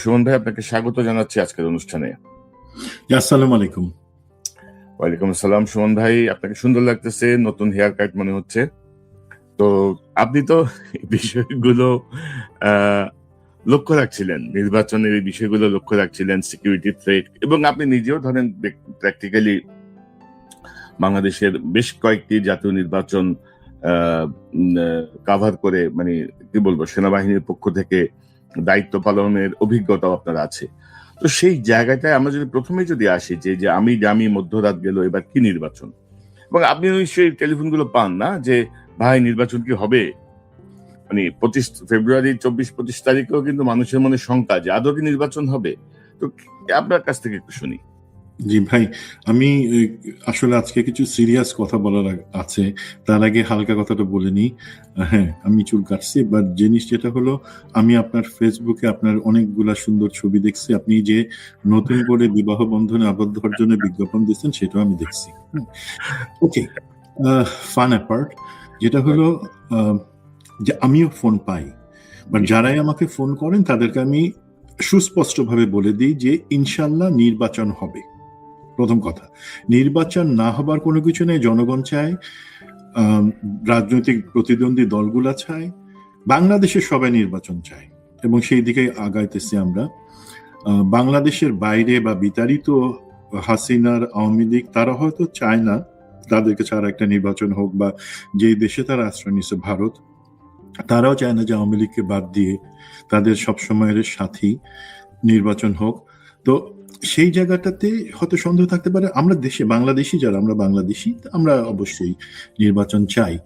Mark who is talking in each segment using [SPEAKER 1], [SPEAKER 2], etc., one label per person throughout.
[SPEAKER 1] সুমন ভাই আপনাকে স্বাগত জানাচ্ছি আজকের অনুষ্ঠানে।
[SPEAKER 2] আসসালামু আলাইকুম।
[SPEAKER 1] ওয়ালাইকুম আসসালাম সুমন ভাই আপনাকে সুন্দর লাগতেছে নতুন হেয়ার কাট মনে হচ্ছে। তো আপনি তো বিষয়গুলো লক্ষ্য রাখছিলেন নির্বাচনের এই বিষয়গুলো লক্ষ্য রাখছিলেন সিকিউরিটি থ্রেট এবং আপনি নিজেও ধরেন প্র্যাকটিক্যালি বাংলাদেশের বেশ কয়েকটি জাতীয় নির্বাচন কাভার করে মানে কি বলব সেনাবাহিনীর পক্ষ থেকে দায়িত্ব পালনের অভিজ্ঞতাও আপনার আছে। তো সেই জায়গাটায় আমরা যদি প্রথমে যদি আসি যে যে আমি জামি মধ্যরাত গেল, এবার কি নির্বাচন? এবং আপনি নিশ্চয়ই টেলিফোনগুলো পান না যে, ভাই, নির্বাচন কি হবে? মানে পঁচিশ ফেব্রুয়ারি, চব্বিশ, পঁচিশ তারিখেও কিন্তু মানুষের মনে শঙ্কা যে, আদৌ কি নির্বাচন হবে? তো আপনার কাছ থেকে একটু শুনি।
[SPEAKER 2] জি ভাই আমি আসলে আজকে কিছু সিরিয়াস কথা বলার আছে। তার আগে হালকা কথাটা বলে নিই। হ্যাঁ আমি চুল কাটছি বাট জিনিস যেটা হলো আমি আপনার ফেসবুকে আপনার অনেকগুলা সুন্দর ছবি দেখছি। আপনি যে নতুন করে বিবাহ বন্ধনে আবদ্ধ হওয়ার জন্য বিজ্ঞাপন দিচ্ছেন সেটাও আমি দেখছি। ওকে ফান অ্যাপার্ট যেটা হলো যে আমিও ফোন পাই। বাট যারাই আমাকে ফোন করেন তাদেরকে আমি সুস্পষ্টভাবে বলে দিই যে ইনশাল্লাহ নির্বাচন হবে। প্রথম কথা। নির্বাচন না হবার কোনো কিছু নেই, জনগণ চায় রাজনৈতিক প্রতিদ্বন্দ্বী দলগুলা চায়, বাংলাদেশের সবাই নির্বাচন চায় এবং সেই দিকে আগাইতেছি আমরা। বাংলাদেশের বাইরে বা বিতাড়িত হাসিনার আওয়ামী লীগ, তারা হয়তো চায় না তাদেরকে ছাড়া একটা নির্বাচন হোক বা যেই দেশে তারা আশ্রয় নিচ্ছে ভারত, তারাও চায় না যে আওয়ামী লীগকে বাদ দিয়ে তাদের সবসময়ের সাথী নির্বাচন হোক। তো সেই জায়গাটাতে হয়তো সন্দেহ থাকতে পারে। আমরা দেশে বাংলাদেশি যারা আমরা বাংলাদেশি আমরা অবশ্যই নির্বাচন চাই।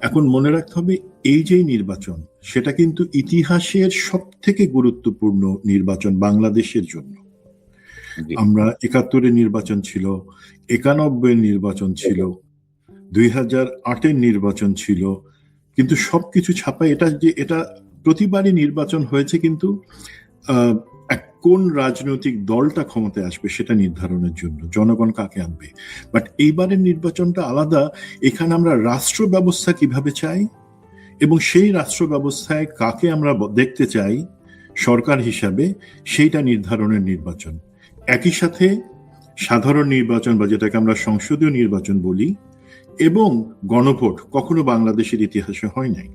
[SPEAKER 2] এখন মনে রাখতে হবে এই যে নির্বাচন সেটা কিন্তু ইতিহাসের সব থেকে গুরুত্বপূর্ণ নির্বাচন বাংলাদেশের জন্য। আমরা একাত্তরের নির্বাচন ছিল একানব্বই নির্বাচন ছিল দুই হাজার আটের নির্বাচন ছিল কিন্তু সবকিছু ছাপায় এটা যে এটা প্রতিবারই নির্বাচন হয়েছে কিন্তু কোন রাজনৈতিক দলটা ক্ষমতায় আসবে সেটা নির্ধারণের জন্য, জনগণ কাকে আনবে? বাট এইবারের নির্বাচনটা আলাদা। এখানে আমরা রাষ্ট্র ব্যবস্থা কীভাবে চাই এবং সেই রাষ্ট্র ব্যবস্থায় কাকে আমরা দেখতে চাই সরকার হিসাবে, সেইটা নির্ধারণের নির্বাচন। একই সাথে সাধারণ নির্বাচন বা যেটাকে আমরা সংসদীয় নির্বাচন বলি এবং গণভোট কখনো বাংলাদেশের ইতিহাসে হয় নাই।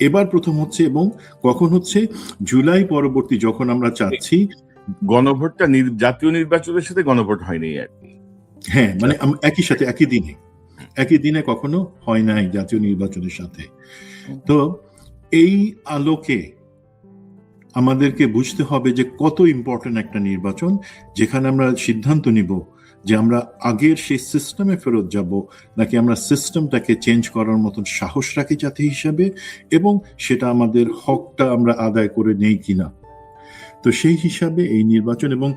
[SPEAKER 2] এবার প্রথম হচ্ছে এবং কখন হচ্ছে? জুলাই পরবর্তী যখন আমরা চাচ্ছি
[SPEAKER 1] গণভোটটা জাতীয় নির্বাচনের সাথে গণভোট হয়নি আর কি।
[SPEAKER 2] হ্যাঁ মানে একই সাথে একই দিনে। একই দিনে কখনো হয় নাই জাতীয় নির্বাচনের সাথে। তো এই আলোকে আমাদেরকে বুঝতে হবে যে কত ইম্পর্টেন্ট একটা নির্বাচন যেখানে আমরা সিদ্ধান্ত নিব যে আমরা আগের সেই সিস্টেমে ফেরত যাব, নাকি আমরা সিস্টেমটাকে চেঞ্জ করার মতন সাহস রাখি জাতি হিসাবে, এবং সেটা আমাদের হকটা আমরা আদায় করে নেই কিনা? তো সেই হিসাবে এই নির্বাচন এবং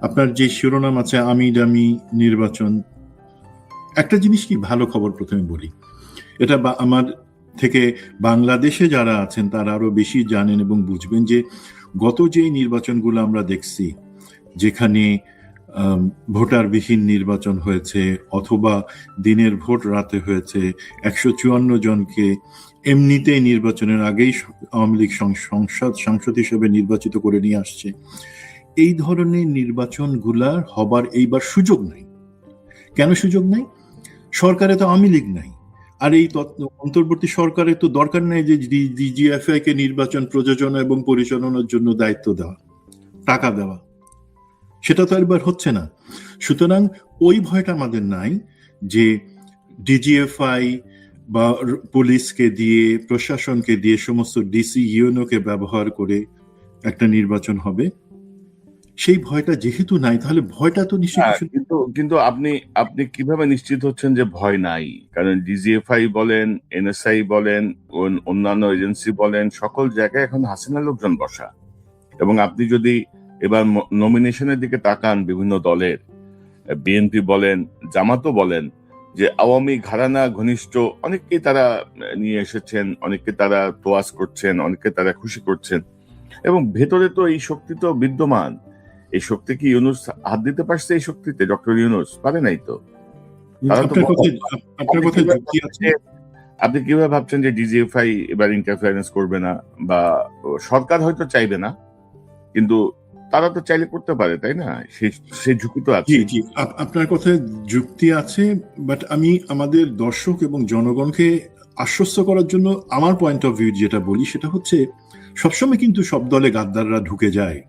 [SPEAKER 2] আপনার যে শিরোনাম আছে আমি ডামি নির্বাচন, একটা জিনিস কি ভালো খবর প্রথমে বলি। এটা বা- আমার থেকে বাংলাদেশে যারা আছেন, তারা আরও বেশি জানেন এবং বুঝবেন যে গত যে নির্বাচনগুলো আমরা দেখছি, যেখানে ভোটারবিহীন নির্বাচন হয়েছে অথবা দিনের ভোট রাতে হয়েছে। একশো চুয়ান্ন জনকে এমনিতেই নির্বাচনের আগেই আওয়ামী লীগ সংসদ সাংসদ হিসেবে নির্বাচিত করে নিয়ে আসছে। এই ধরনের নির্বাচনগুলার হবার এইবার সুযোগ নাই। কেন সুযোগ নাই? সরকারে তো আওয়ামী লীগ নাই। আর এই অন্তর্বর্তী সরকারের তো দরকার নেই যে ডিজিএফআই কে নির্বাচন প্রযোজনা এবং পরিচালনার জন্য দায়িত্ব দেওয়া, টাকা দেওয়া। সেটা তো একবার হচ্ছে না। সুতরাং ওই ভয়টা আমাদের নাই যে ডিজিএফআই বা পুলিশকে দিয়ে প্রশাসনকে দিয়ে সমস্ত ডিসি ইউনোকে ব্যবহার করে একটা নির্বাচন হবে। সেই ভয়টা যেহেতু নাই তাহলে ভয়টা তো নিশ্চয়ই
[SPEAKER 1] হ্যাঁ, কিন্তু কিন্তু আপনি আপনি কীভাবে নিশ্চিত হচ্ছেন যে ভয় নাই? কারণ ডিজিএফআই বলেন এনএসআই বলেন অন্যান্য এজেন্সি বলেন সকল জায়গায় এখন হাসিনা লোকজন বসা। এবং আপনি যদি এবার নমিনেশনের দিকে তাকান বিভিন্ন দলের। বিএনপি বলেন জামাতও বলেন যে আওয়ামী ঘরানা ঘনিষ্ঠ অনেককে তারা নিয়ে এসেছেন অনেককে তারা তোয়াজ করছেন অনেককে তারা খুশি করছেন। এবং ভেতরে তো এই শক্তি তো বিদ্যমান। এই শক্তি কি ইউনুস হাত দিতে পারছে এই শক্তিতে? ডক্টর ইউনুস? পারে নাই তো। আপনি কীভাবে ভাবছেন যে- আপনি কীভাবে ভাবছেন যে ডিজিএফআই এবার ইন্টারফারেন্স করবে না? বা সরকার হয়তো চাইবে না কিন্তু তারা তো চাইলে করতে পারে, তাই না? সে ঝুঁকি তো আছে।
[SPEAKER 2] আপনার কথায় যুক্তি আছে বাট আমি আমাদের দর্শক এবং জনগণকে আশ্বস্ত করার জন্য আমার পয়েন্ট অফ ভিউ যেটা বলি, সেটা হচ্ছে সবসময় কিন্তু সব দলে গাদ্দাররা ঢুকে যায়।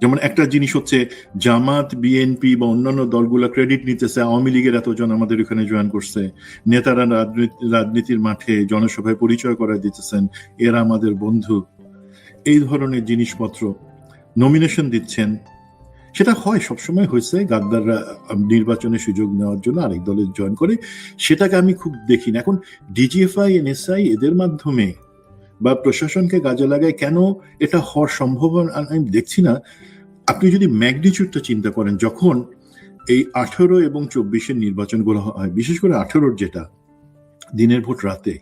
[SPEAKER 2] যেমন একটা জিনিস হচ্ছে, জামাত বিএনপি বা অন্যান্য দলগুলো ক্রেডিট নিতেছে, আওয়ামী লীগের এতজন আমাদের এখানে জয়েন করছে, নেতারা রাজনীতি- রাজনীতির মাঠে জনসভায় পরিচয় করে দিতেছেন, এরা আমাদের বন্ধু। এই ধরনের জিনিসপত্র নমিনেশন দিচ্ছেন। সেটা হয়, সবসময় হয়েছে। গাদ্দাররা নির্বাচনে সুযোগ নেওয়ার জন্য আরেক দলে জয়েন করে। সেটাকে আমি খুব দেখি না। এখন ডিজিএফআই এনএসআই এদের মাধ্যমে বা প্রশাসনকে কাজে লাগায় কেন এটা হওয়ার সম্ভাবনা আমি দেখছি না। আপনি যদি ম্যাগনিচিউডটা চিন্তা করেন, যখন এই আঠেরো এবং চব্বিশের নির্বাচনগুলো হয়, বিশেষ করে আঠেরোর যেটা, দিনের ভোট রাতে,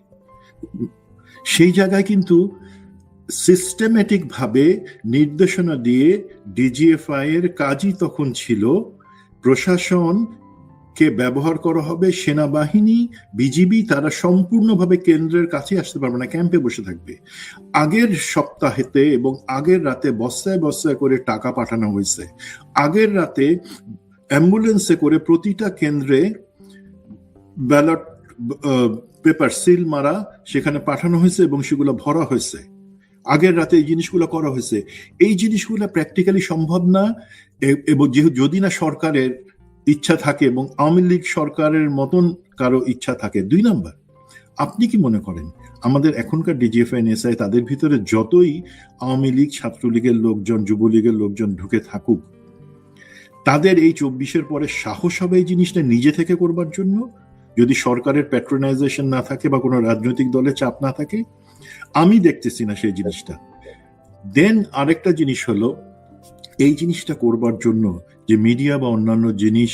[SPEAKER 2] সেই জায়গায় কিন্তু সিস্টেমেটিক ভাবে নির্দেশনা দিয়ে ডিজিএফআই এর কাজই তখন ছিল, প্রশাসন কে ব্যবহার করা হবে, সেনাবাহিনী বিজিবি তারা সম্পূর্ণভাবে কেন্দ্রের কাছে আসতে পারবে না, ক্যাম্পে বসে থাকবে। আগের সপ্তাহেতে এবং আগের রাতে বস্তায় বস্তায় করে টাকা পাঠানো হয়েছে। আগের রাতে অ্যাম্বুলেন্সে করে প্রতিটা কেন্দ্রে ব্যালট পেপার, সিল মারা সেখানে পাঠানো হয়েছে এবং সেগুলো ভরা হয়েছে। আগের রাতে এই জিনিসগুলো করা হয়েছে। এই জিনিসগুলো প্র্যাকটিক্যালি সম্ভব না এবং যেহেতু যদি না সরকারের ইচ্ছা থাকে এবং আওয়ামী লীগ সরকারের মতন কারও ইচ্ছা থাকে, দুই নাম্বার, আপনি কি মনে করেন, আমাদের এখনকার ডিজিএফআই এনএসআই তাদের ভিতরে যতই আওয়ামী লীগ, ছাত্রলীগের লোকজন, যুবলীগের লোকজন ঢুকে থাকুক, তাদের এই চব্বিশের পরে সাহস হবে এই জিনিসটা নিজে থেকে করবার জন্য? যদি সরকারের প্যাট্রোনাইজেশন না থাকে বা কোনো রাজনৈতিক দলের চাপ না থাকে আমি দেখতেছি না সেই জিনিসটা। দেন আরেকটা জিনিস হলো, এই জিনিসটা করবার জন্য যে মিডিয়া বা অন্যান্য জিনিস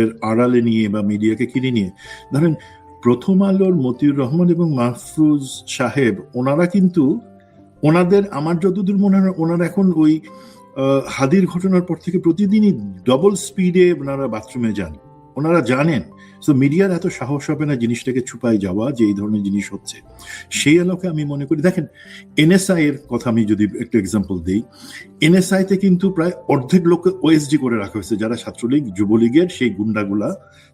[SPEAKER 2] এর আড়ালে নিয়ে বা মিডিয়াকে কিনে নিয়ে, ধরেন প্রথম আলোর মতিউর রহমান এবং মাহফুজ সাহেব, ওনারা কিন্তু ওনাদের, আমার যতদূর মনে হয়, ওনারা এখন ওই হাদির ঘটনার পর থেকে প্রতিদিনই ডবল স্পিডে ওনারা বাথরুমে যান। ওনারা জানেন। তো মিডিয়ার এত সাহস হবে না জিনিসটাকে ছুপাই যাওয়া যে এই ধরনের জিনিস হচ্ছে। সেই আলোকে আমি মনে করি, দেখেন এনএসআই এর কথা আমি যদি একটু এক্সাম্পল দিই এনএসআই তে কিন্তু প্রায় অর্ধেক লোককে ওএসডি করে রাখা হয়েছে। যারা ছাত্রলীগ, যুবলীগের সেই গুন্ডাগুলা,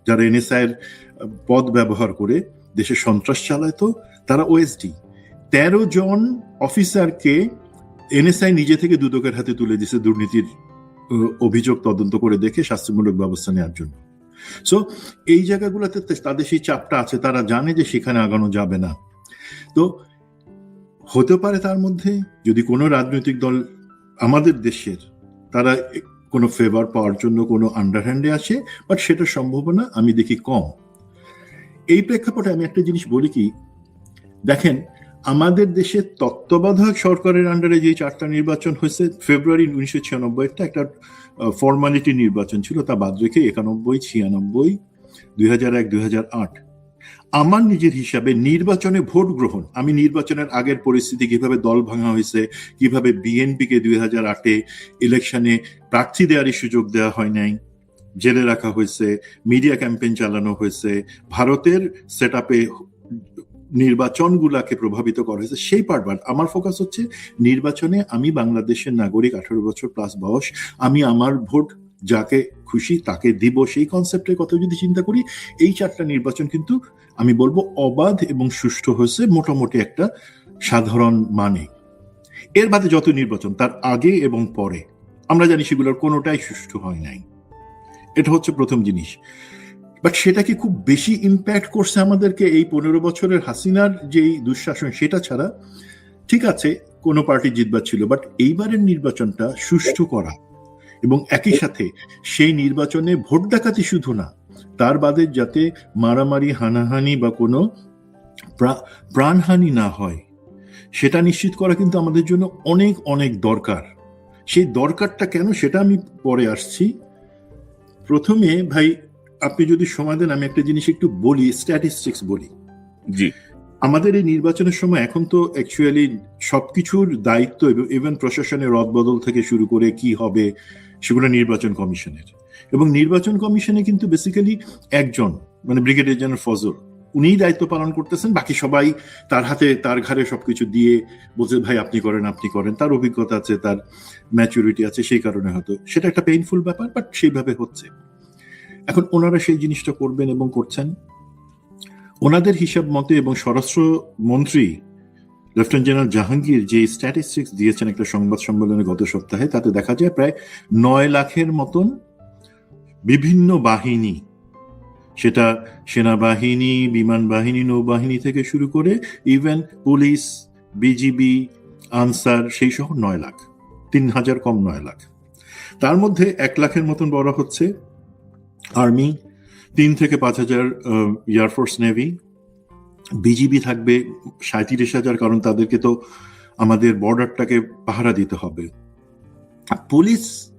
[SPEAKER 2] যারা এনএসআই এর পদ ব্যবহার করে দেশে সন্ত্রাস চালাতো তারা ওএসডি তেরো জন অফিসারকে এনএসআই নিজে থেকে দুদকের হাতে তুলে দিছে দুর্নীতির অভিযোগ তদন্ত করে দেখে শাস্তিমূলক ব্যবস্থা নেওয়ার জন্য। সো এই জায়গাগুলোতে তাদের সেই চাপটা আছে, তারা জানে যে সেখানে আগানো যাবে না। তো, হতে পারে তার মধ্যে যদি কোনো রাজনৈতিক দল আমাদের দেশের, তারা কোনো ফেভার পাওয়ার জন্য কোনো আন্ডারহ্যান্ডে আসে বাট সেটার সম্ভাবনা আমি দেখি কম। এই প্রেক্ষাপটে আমি একটা জিনিস বলি কি, দেখেন আমাদের দেশে তত্ত্বাবধায়ক সরকারের আন্ডারে যে চারটা নির্বাচন হয়েছে ফেব্রুয়ারি উনিশশো ছিয়ানব্বইটা একটা ফর্মালিটি নির্বাচন ছিল, তা বাদ রেখে একানব্বই, ছিয়ানব্বই, দুই হাজার এক, দুই হাজার আট। আমার নিজের হিসাবে নির্বাচনে ভোট গ্রহণ, আমি নির্বাচনের আগের পরিস্থিতি কীভাবে দল ভাঙা হয়েছে, কীভাবে বিএনপিকে দুই হাজার আটে ইলেকশনে প্রার্থী দেওয়ারই সুযোগ দেওয়া হয় নাই, জেলে রাখা হয়েছে মিডিয়া ক্যাম্পেইন চালানো হয়েছে, ভারতের সেট নির্বাচনগুলাকে প্রভাবিত করা হয়েছে, সেই পারবার আমার ফোকাস হচ্ছে নির্বাচনে আমি বাংলাদেশের নাগরিক আঠারো বছর প্লাস বয়স, আমি আমার ভোট যাকে খুশি তাকে দিব, সেই কনসেপ্টের কথা যদি চিন্তা করি, এই চারটা নির্বাচন কিন্তু আমি বলব অবাধ এবং সুষ্ঠু হয়েছে মোটামুটি একটা সাধারণ মানে। এর বাদে যত নির্বাচন, তার আগে এবং পরে, আমরা জানি সেগুলোর কোনোটাই সুষ্ঠু হয় নাই। এটা হচ্ছে প্রথম জিনিস। বাট সেটা কি খুব বেশি ইম্প্যাক্ট করছে আমাদেরকে এই পনেরো বছরের হাসিনার যেই দুঃশাসন সেটা ছাড়া ঠিক আছে কোনো পার্টি জিতবার ছিল বাট এইবারের নির্বাচনটা সুষ্ঠু করা এবং একই সাথে সেই নির্বাচনে ভোট ডাকাতি শুধু না তার বাদে যাতে মারামারি হানাহানি বা কোনো প্রা- প্রাণহানি না হয় সেটা নিশ্চিত করা কিন্তু আমাদের জন্য অনেক অনেক দরকার। সেই দরকারটা কেন সেটা আমি পরে আসছি। প্রথমে ভাই আপনি যদি সময় দেন আমি একটা জিনিস একটু বলি স্ট্যাটিস্টিক্স বলি।
[SPEAKER 1] জি।
[SPEAKER 2] আমাদের এই নির্বাচনের সময় এখন তো অ্যাকচুয়ালি সবকিছুর দায়িত্ব ইভেন প্রশাসনের রদবদল থেকে শুরু করে কি হবে সেগুলো নির্বাচন কমিশনের। এবং নির্বাচন কমিশনে কিন্তু বেসিক্যালি একজন মানে ব্রিগেডিয়ার জেনারেল ফজল উনিই দায়িত্ব পালন করতেছেন বাকি সবাই তার হাতে তার ঘাড়ে সবকিছু দিয়ে বলছে ভাই আপনি করেন আপনি করেন। তার অভিজ্ঞতা আছে তার ম্যাচুরিটি আছে সেই কারণে হয়তো। সেটা একটা পেইনফুল ব্যাপার বাট সেইভাবে হচ্ছে। এখন ওনারা সেই জিনিসটা করবেন এবং করছেন। ওনাদের হিসাব মতে এবং স্বরাষ্ট্র মন্ত্রী লেফটেন্যান্ট জেনারেল জাহাঙ্গীর যে স্ট্যাটিস্টিক্স দিয়েছেন একটা সংবাদ সম্মেলনে গত সপ্তাহে, তাতে দেখা যায় প্রায় নয় লাখের মতন বিভিন্ন বাহিনী, সেটা সেনাবাহিনী, বিমান বাহিনী, নৌবাহিনী থেকে শুরু করে ইভেন পুলিশ বিজিবি আনসার, সেই সহ নয় লাখ, তিন হাজার কম নয় লাখ। তার মধ্যে এক লাখের মতন বড় হচ্ছে। আর্মি তিন থেকে পাঁচ হাজার এয়ারফোর্স নেভি বিজিবি থাকবে সাঁত্রিশ হাজার কারণ তাদেরকে তো আমাদের বর্ডারটাকে পাহারা দিতে হবে। পুলিশ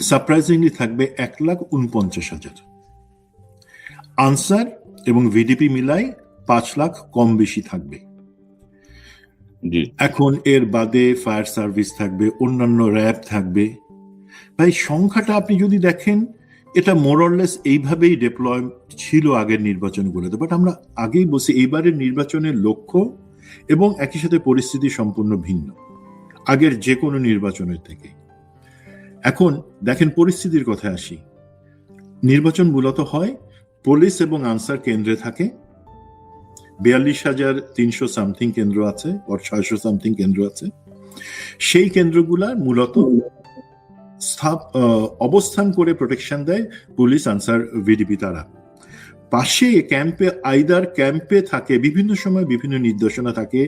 [SPEAKER 2] সারপ্রাইজিংলি থাকবে এক লাখ উনপঞ্চাশ হাজার। আনসার এবং ভিডিপি মিলাই পাঁচ লাখ কম বেশি থাকবে। এখন এর বাদে ফায়ার সার্ভিস থাকবে অন্যান্য র্যাব থাকবে। ভাই সংখ্যাটা আপনি যদি দেখেন এটা মোরলেস এইভাবেই ডেপ্লয় ছিল আগের নির্বাচনগুলোতে বাট আমরা আগেই বলছি এইবারের নির্বাচনের লক্ষ্য এবং একই সাথে পরিস্থিতি সম্পূর্ণ ভিন্ন, আগের যে কোনো নির্বাচনের থেকে। এখন দেখেন পরিস্থিতির কথা আসি। নির্বাচন মূলত হয় পুলিশ এবং আনসার কেন্দ্রে থাকে। বিয়াল্লিশ হাজার তিনশো সামথিং কেন্দ্র আছে ছয়শো সামথিং কেন্দ্র আছে। সেই কেন্দ্রগুলা মূলত অবস্থান করে প্রোটেকশন দেয় পুলিশ আনসার ভিডিপি তারা। পাশে ক্যাম্পে আইদার ক্যাম্পে থাকে, বিভিন্ন সময় বিভিন্ন নির্দেশনা থাকে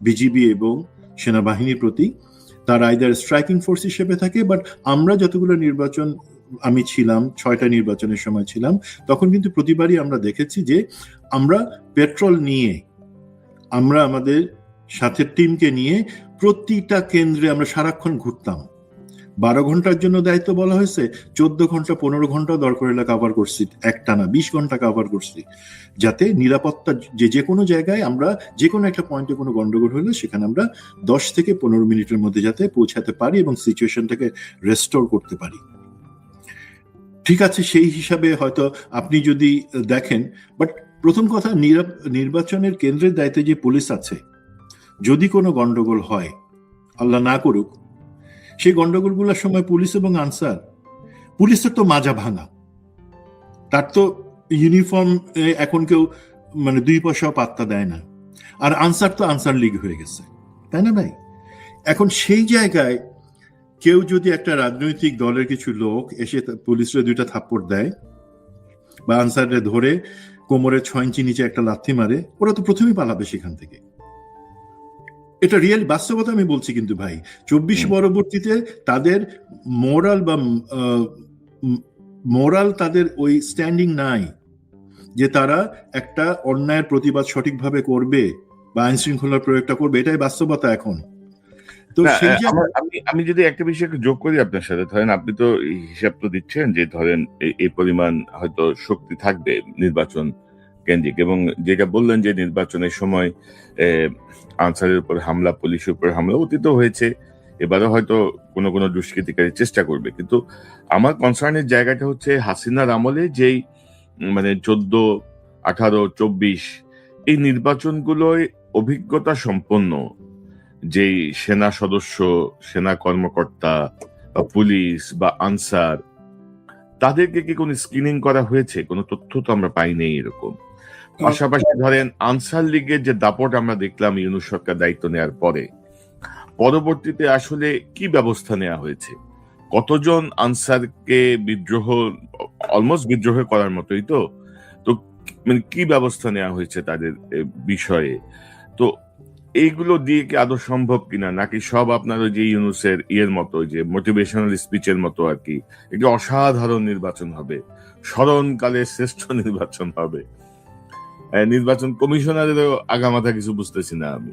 [SPEAKER 2] বিজিবি এবং সেনাবাহিনীর প্রতি। তার আইদার স্ট্রাইকিং ফোর্স হিসেবে থাকে বাট আমরা যতগুলো নির্বাচন, আমি ছিলাম, ছয়টা নির্বাচনের সময় ছিলাম, তখন কিন্তু প্রতিবারই আমরা দেখেছি যে আমরা পেট্রোল নিয়ে, আমরা আমাদের সাথে টিমকে নিয়ে প্রতিটা কেন্দ্রে আমরা সারাক্ষণ ঘুরতাম। বারো ঘণ্টার জন্য দায়িত্ব বলা হয়েছে, চোদ্দ ঘণ্টা, পনেরো ঘণ্টা দরকার হলে কাভার করছি একটা না বিশ ঘণ্টা কাভার করছি। যাতে নিরাপত্তা যে যে কোনো জায়গায় আমরা যে কোনো একটা পয়েন্টে কোনো গন্ডগোল হলে সেখানে আমরা দশ থেকে পনেরো মিনিটের মধ্যে যাতে পৌঁছাতে পারি এবং সিচুয়েশনটাকে রেস্টোর করতে পারি। ঠিক আছে, সেই হিসাবে হয়তো আপনি যদি দেখেন বাট প্রথম কথা, নিরা- নির্বাচনের কেন্দ্রের দায়িত্বে যে পুলিশ আছে, যদি কোনো গন্ডগোল হয়, আল্লাহ না করুক সেই গন্ডগোলগুলোর সময় পুলিশ এবং আনসার। পুলিশের তো মাজা ভাঙা। তার তো ইউনিফর্ম এখন কেউ মানে দুই পয়সাও পাত্তা দেয় না। আর আনসার তো আনসার লিগ হয়ে গেছে। তাই না ভাই? এখন সেই জায়গায় কেউ যদি একটা রাজনৈতিক দলের কিছু লোক এসে পুলিশরে দুইটা থাপ্পড় দেয় বা আনসারে ধরে কোমরে ছয় ইঞ্চি নিচে একটা লাথি মারে, ওরা তো প্রথমেই পালাবে সেখান থেকে। এটা রিয়েল বাস্তবতা আমি বলছি কিন্তু ভাই। চব্বিশ পরবর্তীতে তাদের মোরাল বা মোরাল তাদের ওই স্ট্যান্ডিং নাই যে তারা একটা অন্যায়ের প্রতিবাদ সঠিকভাবে করবে বা আইন শৃঙ্খলার প্রয়োগটা করবে। এটাই বাস্তবতা এখন। তো সেই
[SPEAKER 1] আহ, আমি আমি যদি একটা বিষয় যোগ করি আপনার সাথে ধরেন আপনি তো হিসাব তো দিচ্ছেন যে ধরেন এই পরিমাণ হয়তো শক্তি থাকবে নির্বাচন কেন্দ্রিক এবং যেটা বললেন যে নির্বাচনের সময় আনসারের উপর হামলা, পুলিশের উপর হামলা অতীত হয়েছে এবারে হয়তো কোনো কোনো দুষ্কৃতিকারী চেষ্টা করবে। কিন্তু আমার কনসার্নের জায়গাটা হচ্ছে হাসিনার আমলে যেই মানে চোদ্দ, আঠারো, চব্বিশ, এই নির্বাচনগুলোয় অভিজ্ঞতা সম্পন্ন যেই সেনা সদস্য, সেনা কর্মকর্তা বা পুলিশ বা আনসার, তাদেরকে কি কোনো স্ক্রিনিং করা হয়েছে? কোনো তথ্য তো আমরা পাইনি এরকম। পাশাপাশি ধরেন আনসার লীগের যে দাপট আমরা দেখলাম ইউনুস সরকার দায়িত্ব নেওয়ার পরে, পরবর্তীতে আসলে কি ব্যবস্থা নেওয়া হয়েছে? কতজন আনসারকে বিদ্রোহ অলমোস্ট বিদ্রোহ করার মতোই তো? তো মানে কি ব্যবস্থা নেওয়া হয়েছে তাদের বিষয়ে? তো এইগুলো দিয়ে কি আদৌ সম্ভব কিনা? নাকি সব আপনার ওই যে ইউনুসের ইয়ের মতো যে মোটিভেশনাল স্পিচের মতো আর কি? একটি অসাধারণ নির্বাচন হবে স্মরণকালে শ্রেষ্ঠ নির্বাচন হবে। নির্বাচন কমিশনারেরও আগামাথা কিছু বুঝতেছি না আমি।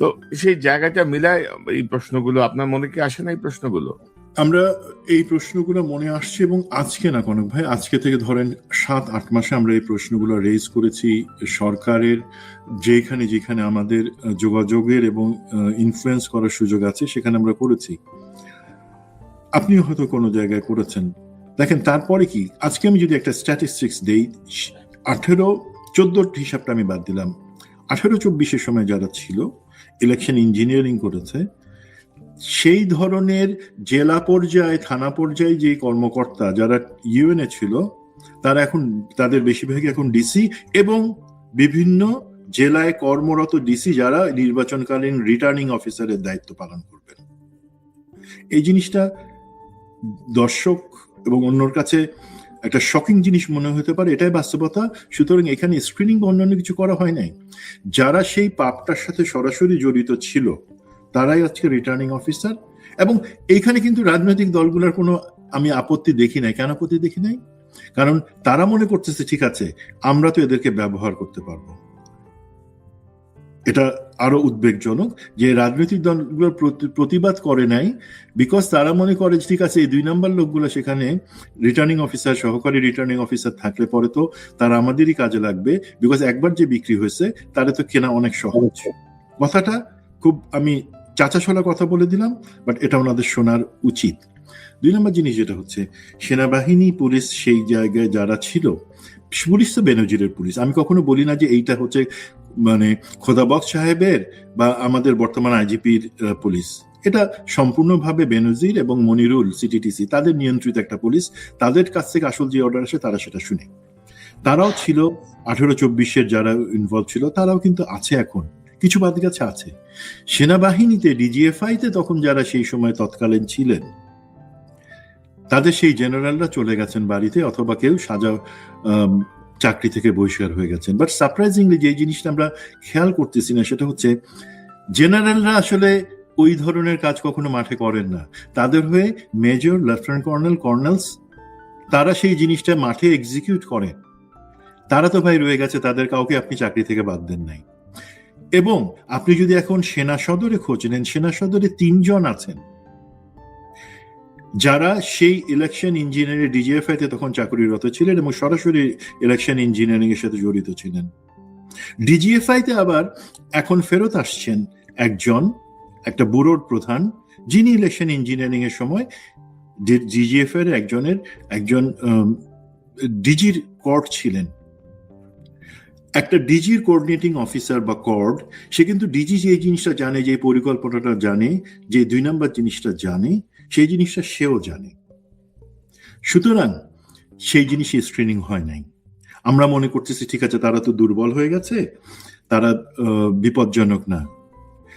[SPEAKER 1] তো সেই জায়গাটা মিলায় এই প্রশ্নগুলো, আপনার মনে কি আসে না এই প্রশ্নগুলো?
[SPEAKER 2] আমরা এই প্রশ্নগুলো মনে আসছে এবং আজকে না, কনক ভাই, আজকে থেকে ধরেন সাত, আট মাসে আমরা এই প্রশ্নগুলো রেজ করেছি সরকারের, যেখানে যেখানে আমাদের যোগাযোগের এবং ইনফ্লুয়েন্স করার সুযোগ আছে, সেখানে আমরা করেছি। আপনিও হয়তো কোনো জায়গায় করেছেন। দেখেন, তারপরে কি? আজকে আমি যদি একটা স্ট্যাটিস্টিক্স দেই, আঠেরো চোদ্দোর হিসাবটা আমি বাদ দিলাম। আঠারো চব্বিশের সময় যারা ছিল ইলেকশন ইঞ্জিনিয়ারিং করেছে, সেই ধরনের জেলা পর্যায়ে, থানা পর্যায়ে যে কর্মকর্তা যারা ইউএনএ ছিল, তারা এখন, তাদের বেশিরভাগই এখন ডিসি এবং বিভিন্ন জেলায় কর্মরত ডিসি যারা নির্বাচনকালীন রিটার্নিং অফিসারের দায়িত্ব পালন করবেন। এই জিনিসটা দর্শক এবং অন্যর কাছে একটা শকিং জিনিস মনে হতে পারে, এটাই বাস্তবতা। সুতরাং এখানে স্ক্রিনিং বা অন্যান্য কিছু করা হয় নাই। যারা সেই পাপটার সাথে সরাসরি জড়িত ছিল, তারাই আজকে রিটার্নিং অফিসার এবং এইখানে কিন্তু রাজনৈতিক দলগুলোর কোনো আমি আপত্তি দেখি নাই। কেন আপত্তি দেখি নাই? কারণ তারা মনে করতেছে, ঠিক আছে, আমরা তো এদেরকে ব্যবহার করতে পারব। এটা আরও উদ্বেগজনক যে রাজনৈতিক দলগুলো প্রতি- প্রতিবাদ করে নাই বিকজ তারা মনে করে ঠিক আছে, এই দুই নাম্বার লোকগুলো সেখানে রিটার্নিং অফিসার সহকারী রিটার্নিং অফিসার থাকলে পরে তো তারা আমাদেরই কাজে লাগবে বিকজ একবার যে বিক্রি হয়েছে, তারা তো কেনা অনেক সহজ। কথাটা খুব আমি চাচাশোলা কথা বলে দিলাম বাট এটা ওনাদের শোনার উচিত। দুই নম্বর জিনিস যেটা হচ্ছে, সেনাবাহিনী, পুলিশ সেই জায়গায় যারা ছিল পুলিশ তো বেনজিরের পুলিশ। আমি কখনো বলি না যে এইটা হচ্ছে মানে খোদাবক সাহেবের বা আমাদের বর্তমান আইজিপির পুলিশ। এটা সম্পূর্ণভাবে বেনজির এবং মনিরুল, সিটিটিসি, তাদের নিয়ন্ত্রিত একটা পুলিশ। তাদের কাছ থেকে আসল যে অর্ডার আসে, তারা সেটা শুনে। তারাও ছিল আঠেরো চব্বিশের যারা ইনভলভ ছিল, তারাও কিন্তু আছে এখন। কিছু বাদ গেছে আছে। সেনাবাহিনীতে ডিজিএফআই তে তখন যারা সেই সময় তৎকালীন ছিলেন তাদের সেই জেনারেলরা চলে গেছেন বাড়িতে, অথবা কেউ সাজা চাকরি থেকে বহিষ্কার হয়ে গেছেন। বাট সারপ্রাইজিংলি যে জিনিসটা আমরা খেয়াল করতেছি না, সেটা হচ্ছে জেনারেলরা আসলে ওই ধরনের কাজ কখনো মাঠে করেন না। তাদের হয়ে মেজর, লেফটেন্যান্ট কর্নেল, কর্নেলস, তারা সেই জিনিসটা মাঠে এক্সিকিউট করেন তারা তো ভাই রয়ে গেছে, তাদের কাউকে আপনি চাকরি থেকে বাদ দেন নাই। এবং আপনি যদি এখন সেনা সদরে খোঁজ নেন, সেনা সদরে তিনজন আছেন। যারা সেই ইলেকশন ইঞ্জিনিয়ারিং ডিজিএফআই তে তখন চাকরিরত ছিলেন এবং সরাসরি ইলেকশন ইঞ্জিনিয়ারিং এর সাথে জড়িত ছিলেন। ডিজিএফআই তে আবার এখন ফেরত আসছেন একজন, একটা ব্যুরোর প্রধান, যিনি ইলেকশন ইঞ্জিনিয়ারিং এর সময় ডিজিএফ এর একজনের, একজন ডিজির কর্ড ছিলেন। একটা ডিজির কোঅর্ডিনেটিং অফিসার বা কর্ড সে কিন্তু ডিজি যে জিনিসটা জানে, যে পরিকল্পনাটা জানে, যে দুই নাম্বার জিনিসটা জানে সেই জিনিসটা সেও জানে। সুতরাং সেই জিনিসে স্ক্রিনিং হয় নাই। আমরা মনে করতেছি, ঠিক আছে, তারা তো দুর্বল হয়ে গেছে, তারা বিপজ্জনক না।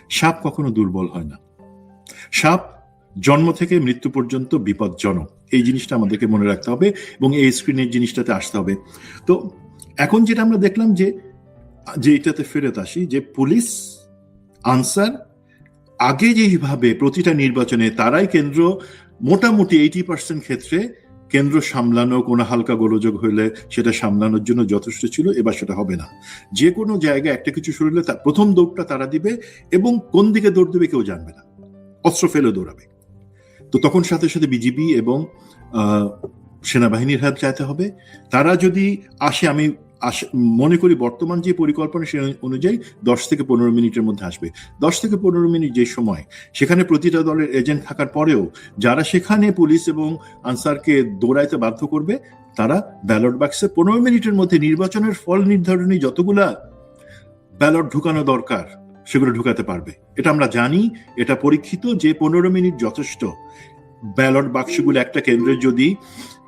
[SPEAKER 2] সাপ কখনো দুর্বল হয় না। সাপ জন্ম থেকে মৃত্যু পর্যন্ত বিপজ্জনক। এই জিনিসটা আমাদেরকে মনে রাখতে হবে এবং এই স্ক্রিনের জিনিসটাতে আসতে হবে। তো এখন যেটা আমরা দেখলাম যে যে এটাতে ফেরত আসি যে পুলিশ আনসার আগে যেভাবে প্রতিটা নির্বাচনে তারাই কেন্দ্র, মোটামুটি এইটি পার্সেন্ট ক্ষেত্রে কেন্দ্র সামলানো, কোনো হালকা গোলযোগ হলে সেটা সামলানোর জন্য যথেষ্ট ছিল, এবার সেটা হবে না। যে কোনো জায়গায় একটা কিছু শুরু হলে তার প্রথম দৌড়টা তারা দিবে এবং কোন দিকে দৌড় দেবে কেউ জানবে না। অস্ত্র ফেলে দৌড়াবে। তো তখন সাথে সাথে বিজিবি এবং সেনাবাহিনীর হাত চাইতে হবে। তারা যদি আসে, আমি মনে করি বর্তমান যে পরিকল্পনা সে অনুযায়ী দশ থেকে পনেরো মিনিটের মধ্যে আসবে। দশ থেকে পনেরো মিনিট যে সময়, সেখানে প্রতিটা দলের এজেন্ট থাকার পরেও যারা সেখানে পুলিশ এবং আনসারকে দৌড়াইতে বাধ্য করবে, তারা ব্যালট বাক্সে পনেরো মিনিটের মধ্যে নির্বাচনের ফল নির্ধারণী যতগুলা ব্যালট ঢুকানো দরকার, সেগুলো ঢুকাতে পারবে। এটা আমরা জানি, এটা পরীক্ষিত যে পনেরো মিনিট যথেষ্ট। ব্যালট বাক্সগুলো একটা কেন্দ্রে যদি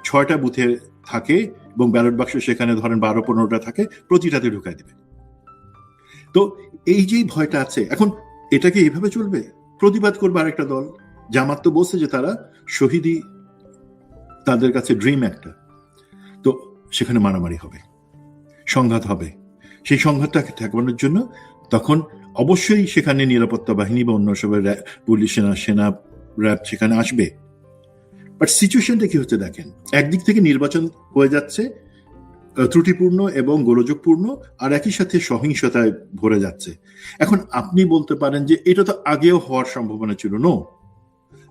[SPEAKER 2] ছয়টা বুথে থাকে এবং ব্যালট বাক্স সেখানে ধরেন বারো পনেরোটা থাকে, প্রতিটাতে ঢুকাই দেবে। তো এই যে ভয়টা আছে, এখন এটা কি এইভাবে চলবে? প্রতিবাদ করবে আরেকটা দল? জামাত তো বলছে যে তারা শহীদি তাদের কাছে ড্রিম একটা। তো সেখানে মারামারি হবে, সংঘাত হবে। সেই সংঘাতটাকে ঠেকানোর জন্য তখন অবশ্যই সেখানে নিরাপত্তা বাহিনী বা অন্য সবাই পুলিশ সেনা সেনা র্যাব সেখানে আসবে। বাট সিচুয়েশনটা কি হচ্ছে দেখেন? একদিক থেকে নির্বাচন হয়ে যাচ্ছে ত্রুটিপূর্ণ এবং গোলযোগপূর্ণ, আর একই সাথে সহিংসতায় ভরে যাচ্ছে। এখন আপনি বলতে পারেন যে এটা তো আগেও হওয়ার সম্ভাবনা ছিল নো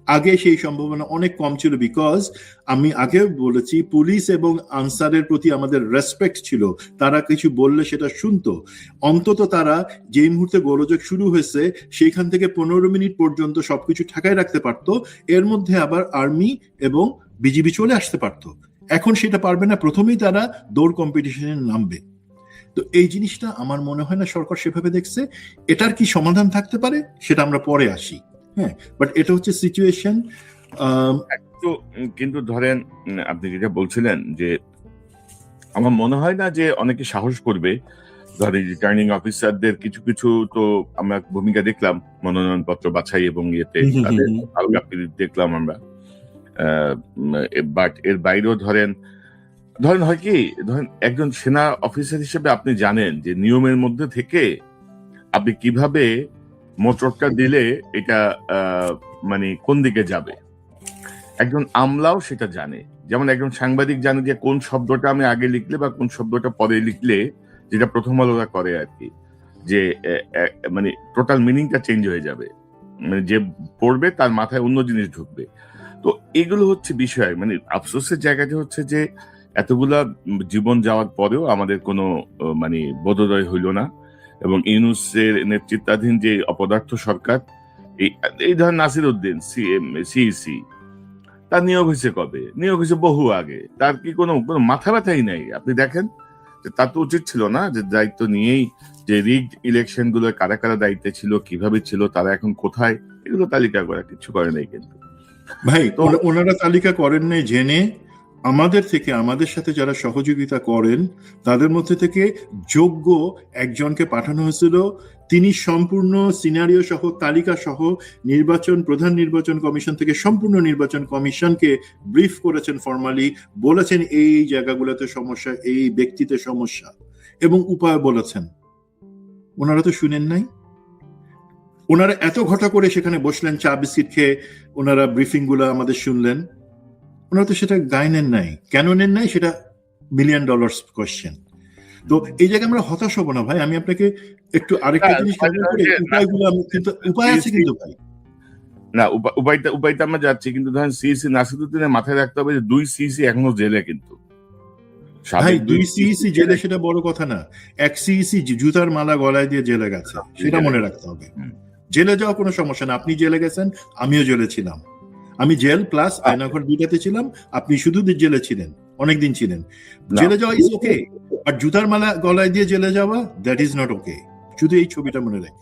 [SPEAKER 2] আগে সেই সম্ভাবনা অনেক কম ছিল বিকজ আমি আগে বলেছি পুলিশ এবং আনসারের প্রতি আমাদের রেসপেক্ট ছিল। তারা কিছু বললে সেটা শুনতো। অন্তত তারা যেই মুহূর্তে গোলযোগ শুরু হয়েছে, সেইখান থেকে পনেরো মিনিট পর্যন্ত সবকিছু ঠেকায় রাখতে পারতো। এর মধ্যে আবার আর্মি এবং বিজিবি চলে আসতে পারতো। এখন সেটা পারবে না, প্রথমেই তারা দৌড় কম্পিটিশনে নামবে। তো এই জিনিসটা আমার মনে হয় না সরকার সেভাবে দেখছে। এটার কি সমাধান থাকতে পারে, সেটা আমরা পরে আসি। হ্যাঁ বাট এটা হচ্ছে সিচুয়েশন
[SPEAKER 1] তো কিন্তু ধরেন আপনি যেটা বলছিলেন যে আমার মনে হয় না যে অনেকে সাহস করবে ধরেন রিটার্নিং অফিসারদের কিছু কিছু তো আমরা ভূমিকা দেখলাম মনোনয়নপত্র বাছাই এবং ইয়েতে দেখলাম আমরা। বাট এর বাইরেও ধরেন ধরেন হয় কি ধরেন একজন সেনা অফিসার হিসেবে আপনি জানেন যে নিয়মের মধ্যে থেকে আপনি কীভাবে মোটরটা দিলে এটা মানে কোন দিকে যাবে? একজন আমলাও সেটা জানে। যেমন একজন সাংবাদিক জানে যে কোন শব্দটা আমি আগে লিখলে বা কোন শব্দটা পরে লিখলে যেটা প্রথম আলোরা করে আর কি। যে মানে টোটাল মিনিংটা চেঞ্জ হয়ে যাবে। মানে যে পড়বে তার মাথায় অন্য জিনিস ঢুকবে। তো এগুলো হচ্ছে বিষয়। মানে আফসোসের জায়গাটা হচ্ছে যে, এতগুলা জীবন যাওয়ার পরেও আমাদের কোনো মানে বোধোদয় হইল না। এবং ইউনুসের নেতৃত্বাধীন যে অপদার্থ সরকার এই এই ধরেন নাসির উদ্দিন সিইসি তার নিয়োগ হয়েছে কবে? নিয়োগ হয়েছে বহু আগে। তার কি কোনো কোনো মাথা ব্যথাই নাই? আপনি দেখেন যে তার তো উচিত ছিল না যে দায়িত্ব নিয়েই যে রিগ ইলেকশনগুলো কারা কারা দায়িত্বে ছিল কীভাবে ছিল তারা এখন কোথায় এগুলো তালিকা করা কিছু করে নাই কিন্তু।
[SPEAKER 2] ভাই
[SPEAKER 1] তো-
[SPEAKER 2] ওনারা তালিকা করেন নাই জেনে আমাদের থেকে, আমাদের সাথে যারা সহযোগিতা করেন, তাদের মধ্যে থেকে যোগ্য একজনকে পাঠানো হয়েছিল। তিনি সম্পূর্ণ সিনারিও সহ, তালিকা সহ নির্বাচন, প্রধান নির্বাচন কমিশন থেকে সম্পূর্ণ নির্বাচন কমিশনকে ব্রিফ করেছেন ফর্মালি বলেছেন এই জায়গাগুলোতে সমস্যা, এই ব্যক্তিতে সমস্যা এবং উপায় বলেছেন। ওনারা তো শুনেন নাই। ওনারা এত ঘটা করে সেখানে বসলেন, চা বিস্কিট খেয়ে ওনারা ব্রিফিংগুলো আমাদের শুনলেন। ওনারা তো সেটা গাইনের নাই। কেন নেন নাই? সেটা মিলিয়ন ডলার্স কোয়েশ্চেন তো এই জায়গায় আমরা হতাশ হব না ভাই। আমি আপনাকে একটু আরেকটা জিনিস উপায়গুলো আমি কিন্তু উপায় আছে কিন্তু ভাই।
[SPEAKER 1] না উপায়টা উপায়টা আমরা যাচ্ছি কিন্তু ধরেন সিইসি নাসিরুদ্দিনের মাথায় রাখতে হবে যে দুই সিইসি এখনও জেলে কিন্তু।
[SPEAKER 2] ভাই দুই সিইসি জেলে সেটা বড় কথা না। এক সিইসি জুতার মালা গলায় দিয়ে জেলে গেছে সেটা মনে রাখতে হবে। জেলে যাওয়া কোনো সমস্যা না। আপনি জেলে গেছেন আমিও জেলে ছিলাম। আমি জেল প্লাস আয়নাঘর দুইটাতে ছিলাম আপনি শুধু জেলে ছিলেন অনেকদিন ছিলেন। জেলে যাওয়া ইজ ওকে আর জুতার মালা গলায় দিয়ে জেলে যাওয়া দ্যাট ইজ নট ওকে শুধু এই ছবিটা মনে রাখি।